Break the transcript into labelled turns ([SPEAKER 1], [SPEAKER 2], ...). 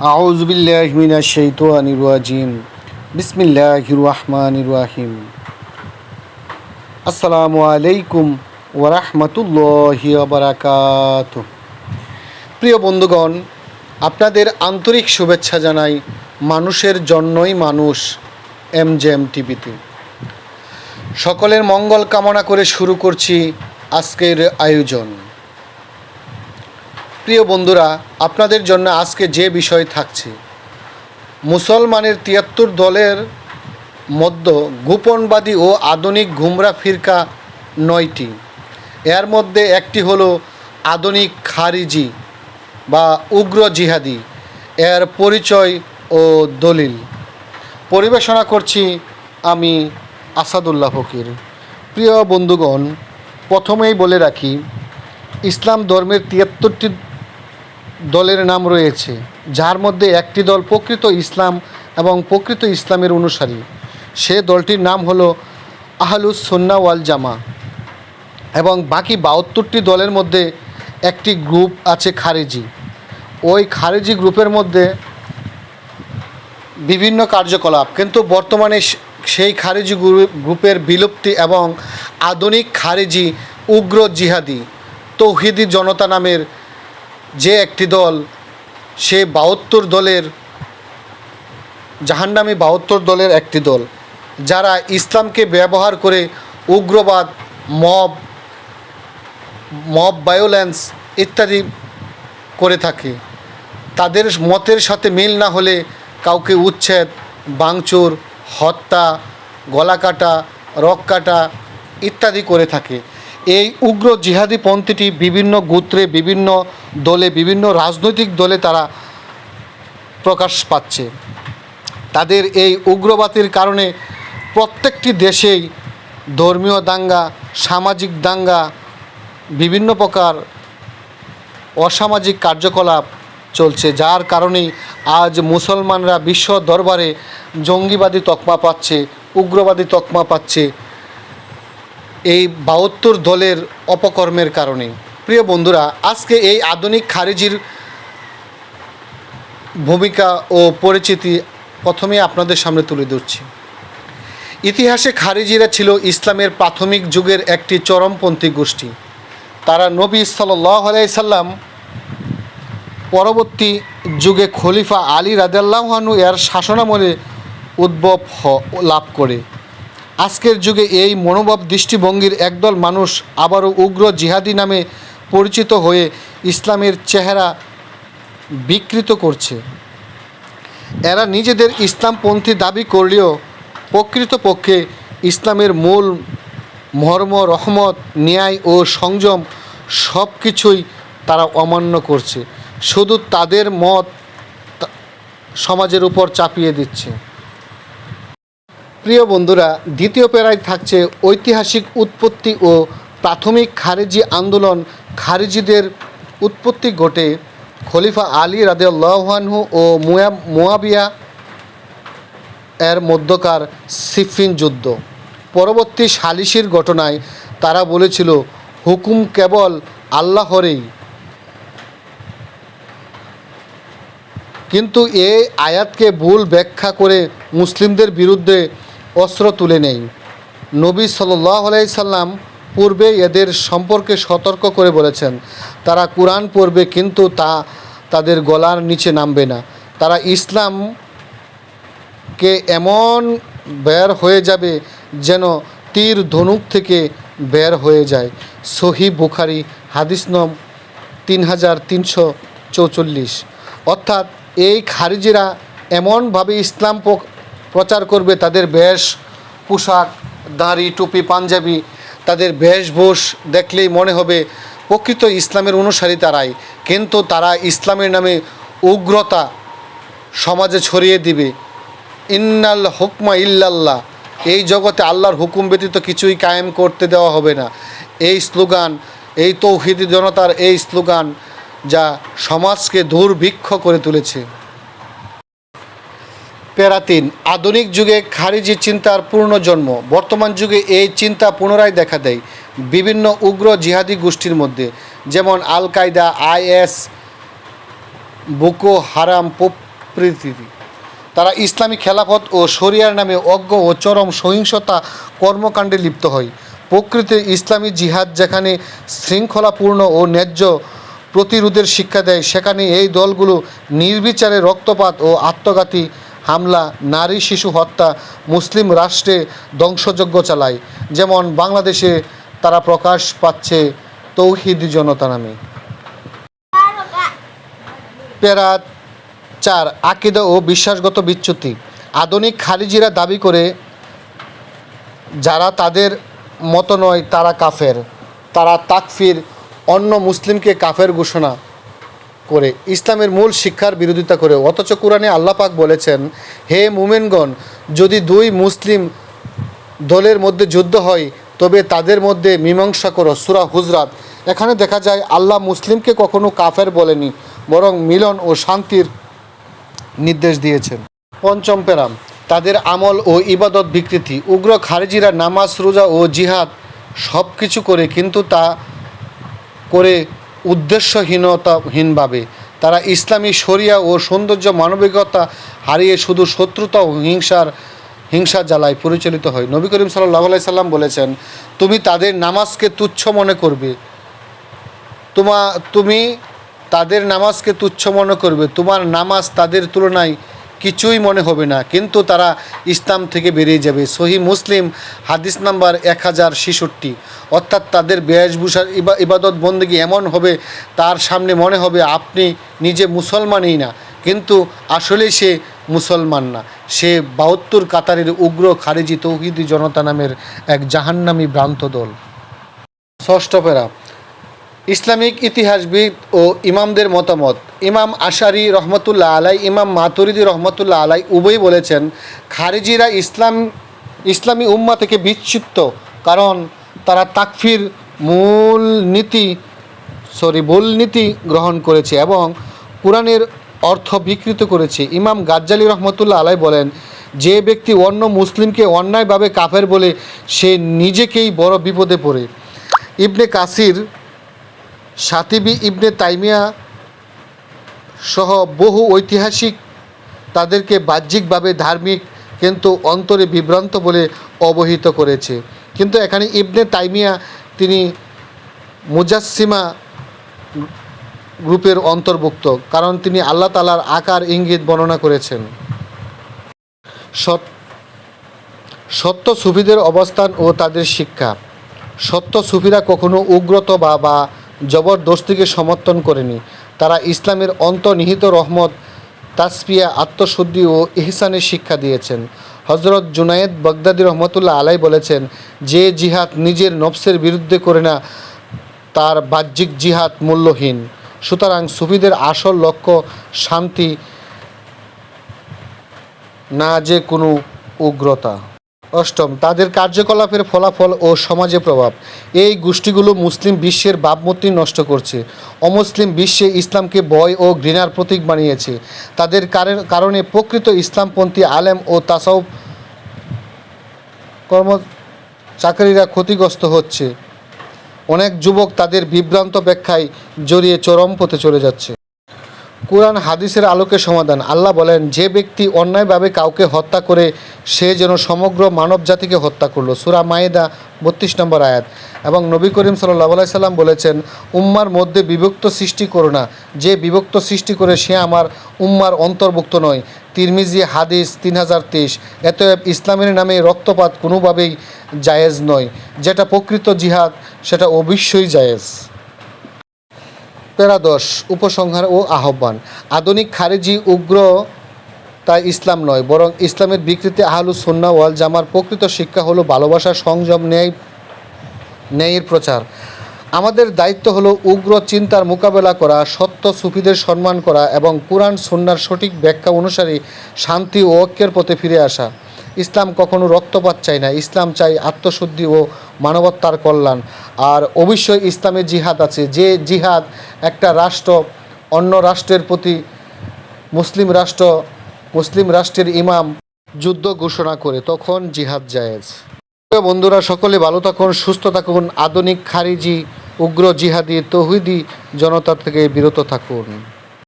[SPEAKER 1] আউজবিল্লাহমিনা শৈতানির রাজিম। বিসমিল্লাহ রহমানির রাহিম। আসসালামু আলাইকুম ওরহমতুল্লাহ বারাকাত প্রিয় বন্ধুগণ, আপনাদের আন্তরিক শুভেচ্ছা জানাই মানুষের জন্যই মানুষ এম জে এম টিভিতে। সকলের মঙ্গল কামনা করে শুরু করছি আজকের আয়োজন। প্রিয় বন্ধুরা, আপনাদের জন্য আজকে যে বিষয় থাকছে, মুসলমানের তিয়াত্তর দলের মধ্য গোপনবাদী ও আধুনিক ঘুমরা ফিরকা নয়টি। এর মধ্যে একটি হলো আধুনিক খারিজি বা উগ্র জিহাদি। এর পরিচয় ও দলিল। পরিবেশনা করছি আমি আসাদুল্লাহ ফকির। প্রিয় বন্ধুগণ, প্রথমেই বলে রাখি, ইসলাম ধর্মের তিয়াত্তরটি দলের নাম রয়েছে, যার মধ্যে একটি দল প্রকৃত ইসলাম এবং প্রকৃত ইসলামের অনুসারী। সে দলটির নাম হলো আহলুস সন্না ওয়াল জামা। এবং বাকি বাহাত্তরটি দলের মধ্যে একটি গ্রুপ আছে খারেজি। ওই খারেজি গ্রুপের মধ্যে বিভিন্ন কার্যকলাপ, কিন্তু বর্তমানে সেই খারেজি গ্রু- গ্রুপের বিলুপ্তি এবং আধুনিক খারেজি উগ্র জিহাদি, তৌহিদি জনতা নামের যে একটি দল, সে বাহাত্তর দলের, জাহান্নামী বাহাত্তর দলের একটি দল, যারা ইসলামকে ব্যবহার করে উগ্রবাদ, মব মব ভায়োলেন্স ইত্যাদি করে থাকে। তাদের মতের সাথে মিল না হলে কাউকে উচ্ছেদ বাংচুর হত্যা গলা কাটা রক কাটা ইত্যাদি করে থাকে। এই উগ্র জিহাদি পন্থীটি বিভিন্ন গোত্রে, বিভিন্ন দলে, বিভিন্ন রাজনৈতিক দলে তারা প্রকাশ পাচ্ছে। তাদের এই উগ্রবাদের কারণে প্রত্যেকটি দেশেই ধর্মীয় দাঙ্গা, সামাজিক দাঙ্গা, বিভিন্ন প্রকার অসামাজিক কার্যকলাপ চলছে, যার কারণেই আজ মুসলমানরা বিশ্ব দরবারে জঙ্গিবাদী তকমা পাচ্ছে, উগ্রবাদী তকমা পাচ্ছে। এই বাহাত্তর দলের অপকর্মের কারণে। প্রিয় বন্ধুরা, আজকে এই আধুনিক খারিজির ভূমিকা ও পরিচিতি প্রথমে আপনাদের সামনে তুলে ধরছি। ইতিহাসে খারিজিরা ছিল ইসলামের প্রাথমিক যুগের একটি চরমপন্থী গোষ্ঠী। তারা নবী সাল্লাহ পরবর্তী যুগে খলিফা আলী রাজাল্লাহানু এর শাসনামলে উদ্ভব লাভ করে। আজকের যুগে এই মনোভাব দৃষ্টিভঙ্গির একদল মানুষ আবারও উগ্র জিহাদি নামে পরিচিত হয়ে ইসলামের চেহারা বিকৃত করছে। এরা নিজেদের ইসলামপন্থী দাবি করলেও প্রকৃতপক্ষে ইসলামের মূল মর্ম, রহমত, ন্যায় ও সংযম সব কিছুই তারা অমান্য করছে। শুধু তাদের মত সমাজের উপর চাপিয়ে দিচ্ছে। প্রিয় বন্ধুরা, দ্বিতীয় প্যারায় থাকছে ঐতিহাসিক উৎপত্তি ও প্রাথমিক খারিজি আন্দোলন। খারিজিদের উৎপত্তি ঘটে খলিফা আলী রাদেউল্লাহানহু ও মুয়া মুয়াবিয়া এর মধ্যকার সিফিন যুদ্ধ। পরবর্তী সালিশির ঘটনায় তারা বলেছিল, হুকুম কেবল আল্লাহরেই। কিন্তু এই আয়াতকে ভুল ব্যাখ্যা করে মুসলিমদের বিরুদ্ধে অস্ত্র তুলে নেই। নবী সাল্লাহ সাল্লাম পূর্বে এদের সম্পর্কে সতর্ক করে বলেছেন। তারা কোরআন পড়বে কিন্তু তা তাদের গলার নিচে নামবে না। তারা ইসলামকে এমন বের হয়ে যাবে যেন তীর ধনুক থেকে বের হয়ে যায়। সহি বুখারি হাদিস নম তিন হাজার তিনশো চৌচল্লিশ। অর্থাৎ এই খারিজিরা এমনভাবে ইসলাম প্রচার করবে তাদের বেশ পোশাক, দাড়ি, টুপি, পাঞ্জাবি, তাদের বেশভূষ দেখলেই মনে হবে প্রকৃত ইসলামের অনুসারী তারাই। কিন্তু তারা ইসলামের নামে উগ্রতা সমাজে ছড়িয়ে দিবে। ইন্নাল হুকমা ইল্লাল্লাহ। এই জগতে আল্লাহর হুকুম ব্যতীত কিছুই কায়েম করতে দেওয়া হবে না। এই স্লোগান, এই তৌহিদি জনতার এই স্লোগান যা সমাজকে দুর্ভিক্ষ করে তুলেছে। প্যারাতিন আধুনিক যুগে খারিজি চিন্তার পূর্ণ জন্ম। বর্তমান যুগে এই চিন্তা পুনরায় দেখা দেয় বিভিন্ন উগ্র জিহাদি গোষ্ঠীর মধ্যে। যেমন আল কায়দা আইএস, বুকো হারাম পো- প্রীতি তারা ইসলামী খেলাফত ও শরিয়ার নামে অজ্ঞ ও চরম সহিংসতা কর্মকাণ্ডে লিপ্ত হয়। প্রকৃতির ইসলামী জিহাদ যেখানে শৃঙ্খলাপূর্ণ ও ন্যায্য প্রতিরোধের শিক্ষা দেয়, সেখানে এই দলগুলো নির্বিচারে রক্তপাত ও আত্মঘাতী হামলা, নারী, শিশু হত্যা, মুসলিম রাষ্ট্রে ধ্বংসযজ্ঞ চালায়। যেমন বাংলাদেশে তারা প্রকাশ পাচ্ছে তৌহিদি জনতা নামে। প্যারা চার, আকিদা ও বিশ্বাসগত বিচ্যুতি। আধুনিক খারিজিরা দাবি করে, যারা তাদের মতো নয়, তারা কাফের। তারা তাকফির, অন্য মুসলিমকে কাফের ঘোষণা। করে ইসলামের মূল শিক্ষার বিরোধিতা করে, অথচ কোরআনে আল্লাহ পাক বলেছেন, হে মুমেনগণ, যদি দুই মুসলিম দলের মধ্যে যুদ্ধ হয়, তবে তাদের মধ্যে মীমাংসা করো। সুরা হুজরাত। এখানে দেখা যায়, আল্লাহ মুসলিমকে কখনো কাফের বলেনি, বরং মিলন ও শান্তির নির্দেশ দিয়েছেন। পঞ্চম পেরাম তাদের আমল ও ইবাদত বিকৃতি। উগ্র খারেজিরা নামাজ, রোজা ও জিহাদ সব কিছু করে, কিন্তু তা করে উদ্দেশ্যহীনতাহীনভাবে। তারা ইসলামী শরিয়া ও সৌন্দর্য মানবিকতা হারিয়ে শুধু শত্রুতা ও হিংসার হিংসা জ্বালায় পরিচালিত হয়। নবী করিম সাল্লাহ সাল্লাম বলেছেন, তুমি তাদের নামাজকে তুচ্ছ মনে করবে। তোমা, তুমি তাদের নামাজকে তুচ্ছ মনে করবে। তোমার নামাজ তাদের তুলনায় কিছুই মনে হবে না, কিন্তু তারা ইসলাম থেকে বেরিয়ে যাবে। সহি মুসলিম হাদিস নাম্বার এক হাজার ছেষট্টি। অর্থাৎ তাদের বেশভূষার ইবা- ইবাদত বন্দেগী এমন হবে, তার সামনে মনে হবে আপনি নিজে মুসলমানই না, কিন্তু আসলে সে মুসলমান না। সে বাহাত্তর কাতারের উগ্র খারেজি তৌহিদি জনতা নামের এক জাহান্নামী ভ্রান্ত দল। ষষ্ঠ পেরা ইসলামিক ইতিহাসবিদ ও ইমামদের মতামত। ইমাম আশারি রহমতুল্লাহ আলাই, ইমাম মাতুরিদি রহমতুল্লাহ আলাই উভয়ই বলেছেন, খারিজিরা ইসলাম, ইসলামী উম্মা থেকে বিচ্ছিত্ত কারণ তারা তাকফির মূল নীতি, সরি ভুল নীতি গ্রহণ করেছে এবং কোরআনের অর্থ বিকৃত করেছে। ইমাম গাজ্জালি রহমতুল্লাহ আলাই বলেন, যে ব্যক্তি অন্য মুসলিমকে অন্যায়ভাবে কাফের বলে, সে নিজেকেই বড় বিপদে পড়ে। ইবনে কাসির সাতিবি ইবনে তাইমিয়া সহ বহু ঐতিহাসিক, তাদেরকে বাহ্যিকভাবে ধার্মিক কিন্তু অন্তরে বিভ্রান্ত বলে অবহিত করেছে। কিন্তু এখানে ইবনে তাইমিয়া তিনি মুজাসিমা গ্রুপের অন্তর্ভুক্ত, কারণ তিনি আল্লাহ তালার আকার ইঙ্গিত বর্ণনা করেছেন। সত্য সুফিদের অবস্থান ও তাদের শিক্ষা। সত্য সুফিরা কখনো উগ্রত বা বা জবরদস্তিকে সমর্থন করেনি। তারা ইসলামের অন্তর্নিহিত রহমত তাসপিয়া আত্মশুদ্ধি ও ইহসানের শিক্ষা দিয়েছেন। হজরত জুনায়েদ বগদাদি রহমতুল্লাহ আলাই বলেছেন, যে জিহাদ নিজের নফসের বিরুদ্ধে করে না, তার বাহ্যিক জিহাদ মূল্যহীন। সুতরাং সুফিদের আসল লক্ষ্য শান্তি, না যে কোনো উগ্রতা। অষ্টম, তাদের কার্যকলাপের ফলাফল ও সমাজে প্রভাব। এই গোষ্ঠীগুলো মুসলিম বিশ্বের ভাবমূর্তি নষ্ট করছে। অমুসলিম বিশ্বে ইসলামকে ভয় ও ঘৃণার প্রতীক বানিয়েছে। তাদের কারে- কারণে প্রকৃত ইসলামপন্থী আলেম ও তাসাউফ কর্ম চাকরিরা ক্ষতিগ্রস্ত হচ্ছে। অনেক যুবক তাদের বিভ্রান্ত ব্যাখ্যায় জড়িয়ে চরম পথে চলে যাচ্ছে। কোরআন হাদিসের আলোকে সমাধান। আল্লাহ বলেন, যে ব্যক্তি অন্যায়ভাবে কাউকে হত্যা করে, সে যেন সমগ্র মানব জাতিকে হত্যা করল। সুরা মায়েদা বত্রিশ নম্বর আয়াত। এবং নবী করিম সাল্লাহ সাল্লাম বলেছেন, উম্মার মধ্যে বিভক্ত সৃষ্টি করো না। যে বিভক্ত সৃষ্টি করে, সে আমার উম্মার অন্তর্ভুক্ত নয়। তিরমিজি হাদিস তিন হাজার তেইশ। এত ইসলামের নামে রক্তপাত কোনোভাবেই জায়েজ নয়। যেটা প্রকৃত জিহাদ, সেটা অবশ্যই জায়েজ। প্যারা দশ উপসংহার ও আহ্বান। আধুনিক খারেজি, উগ্র তা ইসলাম নয়, বরং ইসলামের বিকৃতি আহলু সুন্না ওয়াল জামার প্রকৃত শিক্ষা হলো ভালোবাসা, সংযম, ন্যায়, ন্যায়ের প্রচার। আমাদের দায়িত্ব হলো উগ্র চিন্তার মোকাবেলা করা, সত্য সুফিদের সম্মান করা এবং কোরআন সন্ন্যার সঠিক ব্যাখ্যা অনুসারে শান্তি ও ঐক্যের পথে ফিরে আসা। ইসলাম কখনো রক্তপাত চায় না। ইসলাম চাই আত্মশুদ্ধি ও মানবতার কল্যাণ। আর অবশ্যই ইসলামে জিহাদ আছে। যে জিহাদ একটা রাষ্ট্র, অন্য রাষ্ট্রের প্রতি মুসলিম রাষ্ট্র, মুসলিম রাষ্ট্রের ইমাম যুদ্ধ ঘোষণা করে, তখন জিহাদ জায়েজ। বন্ধুরা, সকলে ভালো থাকুন, সুস্থ থাকুন, আধুনিক খারিজি, উগ্র জিহাদি, তৌহিদি জনতা থেকে বিরত থাকুন।